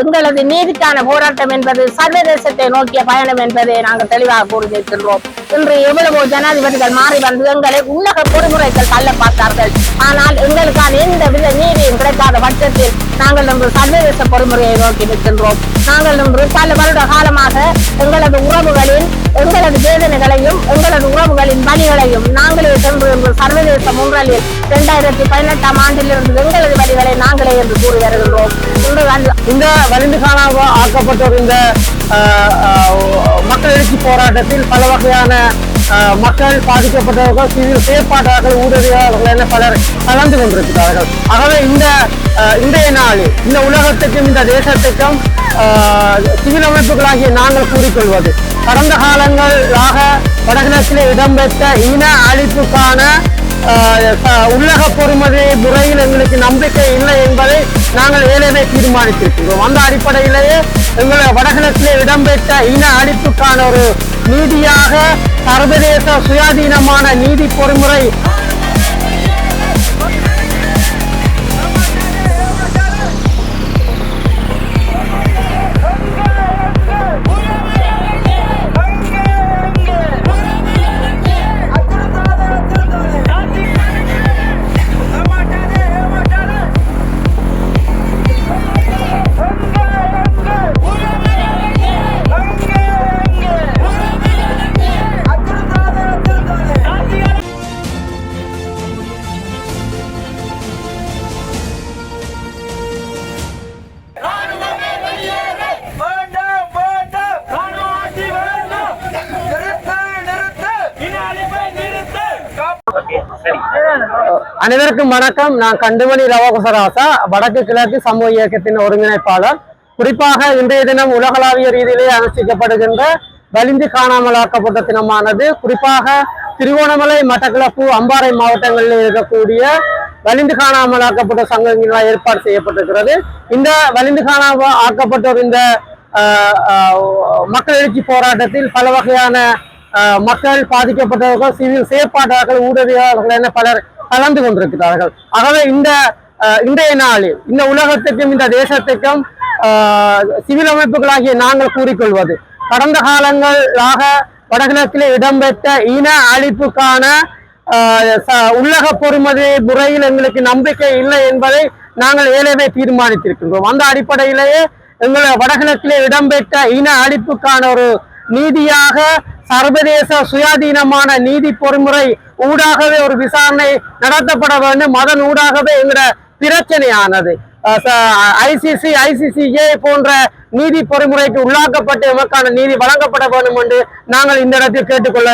எங்களது நீதிக்கான போராட்டம் என்பது சர்வதேசத்தை நோக்கிய பயணம் என்பதை நாங்கள் தெளிவாக கூறியிருக்கின்றோம். இன்று எவ்வளவோ ஜனாதிபதிகள் மாறி வந்து எங்களை உலக பொறிமுறைகள் தள்ள பார்த்தார்கள். ஆனால் எங்களுக்கான எந்த வித நீதியும் கிடைக்காத பட்சத்தில் நாங்கள் நமது சர்வதேச பொறிமுறையை நோக்கி நிற்கின்றோம். நாங்கள் இன்று பல வருட காலமாக எங்களது உறவுகளின் எங்களது வேதனைகளையும் எங்களது உறவுகளின் வழிகளையும் நாங்களே சென்று இன்று சர்வதேச முன்றலில் இரண்டாயிரத்தி பதினெட்டாம் ஆண்டிலிருந்து எங்களது வழிகளை நாங்களே என்று கூறி வருகின்றோம். இந்த வலிந்து காணாம ஆக்கப்பட்டோர் இந்த மக்கள் எழுச்சி போராட்டத்தில் பல வகையான மக்கள் பாதிக்கப்பட்டவர்கள் சிவில் செயற்பாட்டாளர்கள் ஊடகங்கள் என பலர் கலந்து கொண்டிருக்கிறார்கள். ஆகவே இந்த இன்றைய நாள் இந்த உலகத்துக்கும் இந்த தேசத்துக்கும் சிவில் அமைப்புகளாகிய நாங்கள் கூறிக்கொள்வது. கடந்த காலங்களாக வடகிழக்கில் இடம்பெற்ற இன அழிப்புக்கான உலக உள்ளக பொறுமதி முறையில் எங்களுக்கு நம்பிக்கை இல்லை என்பதை நாங்கள் ஏற்கனவே தீர்மானித்திருக்கிறோம். அந்த அடிப்படையிலேயே எங்களை வடகிழக்கிலே இடம்பெற்ற இன அழிப்புக்கான ஒரு நீதியாக சர்வதேச சுயாதீனமான நீதி பொறுமுறை அனைவருக்கும் வணக்கம். நான் கண்டுமணி ரவகுசராசா வடக்கு கிழக்கு சமூக இயக்கத்தின் ஒருங்கிணைப்பாளர். குறிப்பாக இன்றைய தினம் உலகளாவிய ரீதியிலே அனுஷ்டிக்கப்படுகின்ற வலிந்து காணாமலாக்கப்பட்ட தினமானது. குறிப்பாக திருவோணமலை மட்டக்களப்பு அம்பாறை மாவட்டங்களில் இருக்கக்கூடிய வலிந்து காணாமலாக்கப்பட்ட சங்கங்களால் ஏற்பாடு செய்யப்பட்டிருக்கிறது. இந்த வலிந்து காணாமல் ஆக்கப்பட்டோர் இந்த மக்கள் எழுச்சி போராட்டத்தில் பல வகையான மக்கள் பாதிக்கப்பட்டவர்கள் சிவில் செயற்பாட்டாளர்கள் ஊடகவியலாளர்கள் என பலர் கலந்து கொண்டிருக்கிறார்கள். ஆகவே இந்த இன்றைய நாளில் இந்த உலகத்துக்கும் இந்த தேசத்துக்கும் சிவில் அமைப்புகளாகிய நாங்கள் கூறிக்கொள்வது கடந்த காலங்களாக வடகிழக்கிலே இடம்பெற்ற இன அழிப்புக்கான ச- உள்ளக பொறுமதி முறையில் எங்களுக்கு நம்பிக்கை இல்லை என்பதை நாங்கள் ஏற்கனவே தீர்மானித்திருக்கின்றோம். அந்த அடிப்படையிலேயே எங்களை வடகிழக்கிலே இடம்பெற்ற இன அழிப்புக்கான ஒரு நீதியாக சர்வதேச சுயாதீனமான நீதி பொறிமுறை ஊடாகவே ஒரு விசாரணை நடத்தப்பட வேண்டும். அதன் ஊடாகவே என்கிற பிரச்சனையானது. ஐசிசி ஐசிசிஏ போன்ற நீதி பொறிமுறைக்கு உள்ளாக்கப்பட்டு எமக்கான நீதி வழங்கப்பட வேண்டும் என்று நாங்கள் இந்த இடத்தில் கேட்டுக்கொள்ள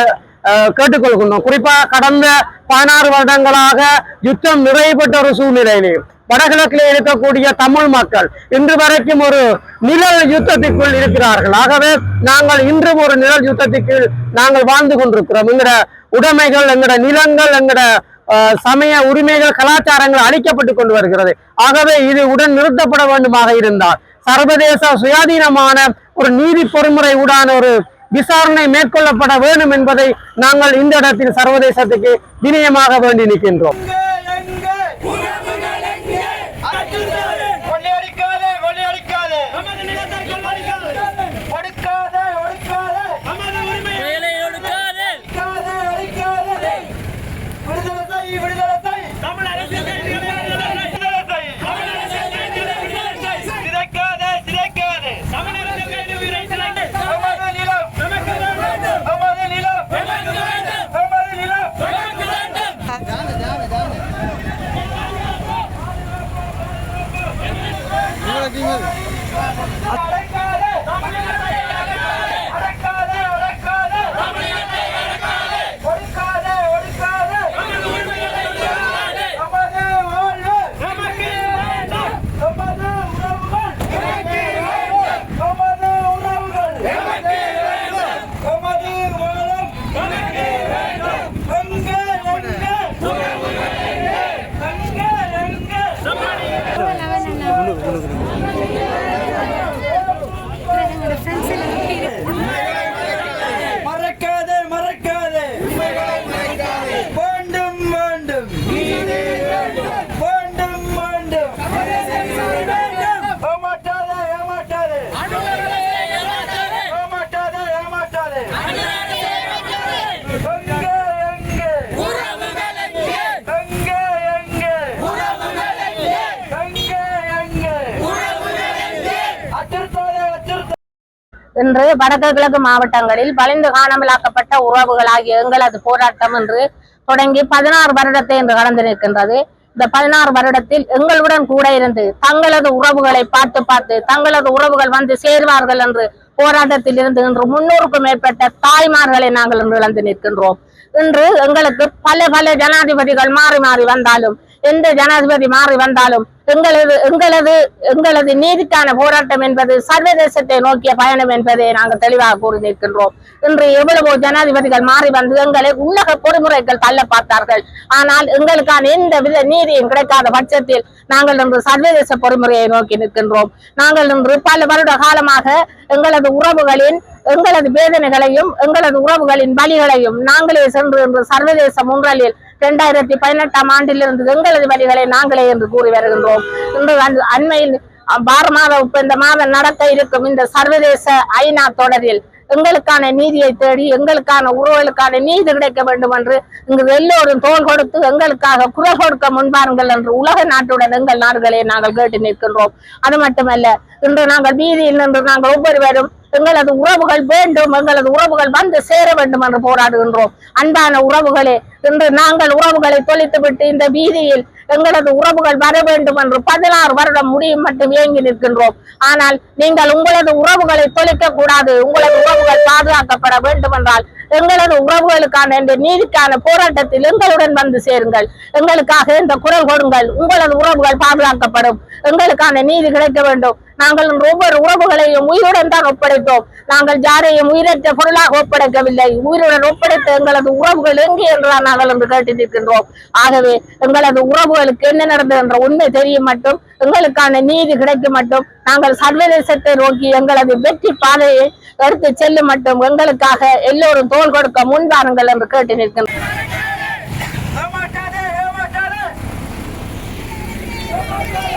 கேட்டுக்கொள்கின்றோம். குறிப்பாக கடந்த பதினாறு வருடங்களாக யுத்தம் நிறைவுபட்ட ஒரு சூழ்நிலையிலே வடகிழக்கிலே இருக்கக்கூடிய தமிழ் மக்கள் இன்று வரைக்கும் ஒரு நிழல் யுத்தத்திற்குள் இருக்கிறார்கள். ஆகவே நாங்கள் இன்றும் ஒரு நிழல் யுத்தத்திற்குள் நாங்கள் வாழ்ந்து கொண்டிருக்கிறோம். எங்கட உடைமைகள் எங்கட நிலங்கள் எங்கட சமய உரிமைகள் கலாச்சாரங்கள் அழிக்கப்பட்டுக் கொண்டு வருகிறது. ஆகவே இது உடன் நிறுத்தப்பட வேண்டுமாக இருந்தால் சர்வதேச சுயாதீனமான ஒரு நீதி பொறுமுறை உடான ஒரு விசாரணை மேற்கொள்ளப்பட வேண்டும் என்பதை நாங்கள் இந்த இடத்தில் சர்வதேசத்துக்கு வினயமாக வேண்டி நிற்கின்றோம். இன்று வடக்கு கிழக்கு மாவட்டங்களில் வலிந்து காணாமலாக்கப்பட்ட உறவுகளாகிய எங்களது போராட்டம் என்று தொடங்கி பதினாறு வருடத்தை இன்று கடந்து நிற்கின்றது. இந்த பதினாறு வருடத்தில் எங்களுடன் கூட இருந்து தங்களது உறவுகளை பார்த்து பார்த்து தங்களது உறவுகள் வந்து சேர்வார்கள் என்று போராட்டத்தில் இருந்து இன்று முன்னூறுக்கும் மேற்பட்ட தாய்மார்களை நாங்கள் இன்று இழந்து நிற்கின்றோம். இன்று எங்களுக்கு பல பல ஜனாதிபதிகள் மாறி மாறி வந்தாலும் எந்த ஜனாதிபதி மாறி வந்தாலும் எங்களது எங்களது எங்களது நீதிக்கான போராட்டம் என்பது சர்வதேசத்தை நோக்கிய பயணம் என்பதை நாங்கள் தெளிவாக கூறி நிற்கின்றோம் இன்று எவ்வளவோ ஜனாதிபதிகள் மாறி வந்து எங்களை உலக பொறிமுறைகள் தள்ள பார்த்தார்கள். ஆனால் எங்களுக்கான எந்த வித நீதியும் கிடைக்காத பட்சத்தில் நாங்கள் இன்று சர்வதேச பொறிமுறையை நோக்கி நிற்கின்றோம். நாங்கள் இன்று பல வருட காலமாக எங்களது உறவுகளின் எங்களது வேதனைகளையும் எங்களது உறவுகளின் பலிகளையும் நாங்களே சென்று இன்று சர்வதேச முன்றலில் இரண்டாயிரத்தி பதினெட்டாம் ஆண்டிலிருந்து எங்களது வழிகளை நாங்களே என்று கூறி வருகின்றோம். இன்று அண்மையில் பார மாதம் இந்த மாதம் நடக்க இருக்கும் இந்த சர்வதேச ஐநா தொடரில் எங்களுக்கான நீதியை தேடி எங்களுக்கான உறவுகளுக்கான நீதி கிடைக்க வேண்டும் என்று இங்கு எல்லோரும் தோல் கொடுத்து எங்களுக்காக குரல் கொடுக்க முன்பாருங்கள் என்று உலக நாட்டுடன் எங்கள் நாடுகளை நாங்கள் கேட்டு நிற்கின்றோம். அது மட்டுமல்ல இன்று நாங்கள் வீதியில் நின்று நாங்கள் ஒவ்வொருவரும் எங்களது உறவுகள் வேண்டும் எங்களது உறவுகள் வந்து சேர வேண்டும் என்று போராடுகின்றோம். அன்பான உறவுகளே இன்று நாங்கள் உறவுகளை தொலைத்துவிட்டு இந்த வீதியில் எங்களது உறவுகள் வர வேண்டும் என்று பதினாறு வருடம் முடியும் மட்டும் இயங்கி நிற்கின்றோம். ஆனால் நீங்கள் உங்களது உறவுகளை தொலைக்க கூடாது உங்களது உறவுகள் பாதுகாக்கப்பட வேண்டும் என்றால் எங்களது உறவுகளுக்கான இந்த நீதிக்கான போராட்டத்தில் எங்களுடன் வந்து சேருங்கள். எங்களுக்காக இந்த குரல் கொடுங்கள். உங்களது உறவுகள் பாதுகாக்கப்படும். எங்களுக்கான நீதி கிடைக்க வேண்டும். நாங்கள் ஒவ்வொரு உறவுகளையும் உயிருடன் தான் ஒப்படைத்தோம். நாங்கள் யாரையும் உயிரற்ற பொருளாக ஒப்படைக்கவில்லை. உயிருடன் ஒப்படைத்த எங்களது உறவுகள் எங்கே என்றால் நாங்கள் என்று கேட்டிருக்கின்றோம் ஆகவே எங்களது உறவுகளுக்கு என்ன நடந்தது என்ற உண்மை தெரியும் மட்டும் எங்களுக்கான நீதி கிடைக்கும் மட்டும் நாங்கள் சர்வதேசத்தை நோக்கி எங்களது வெற்றி பாதையை எடுத்து செல்லும் மட்டும் எங்களுக்காக எல்லோரும் தோல் கொடுக்க முன்வாருங்கள் என்று கேட்டு நிற்கின்றோம். Yeah.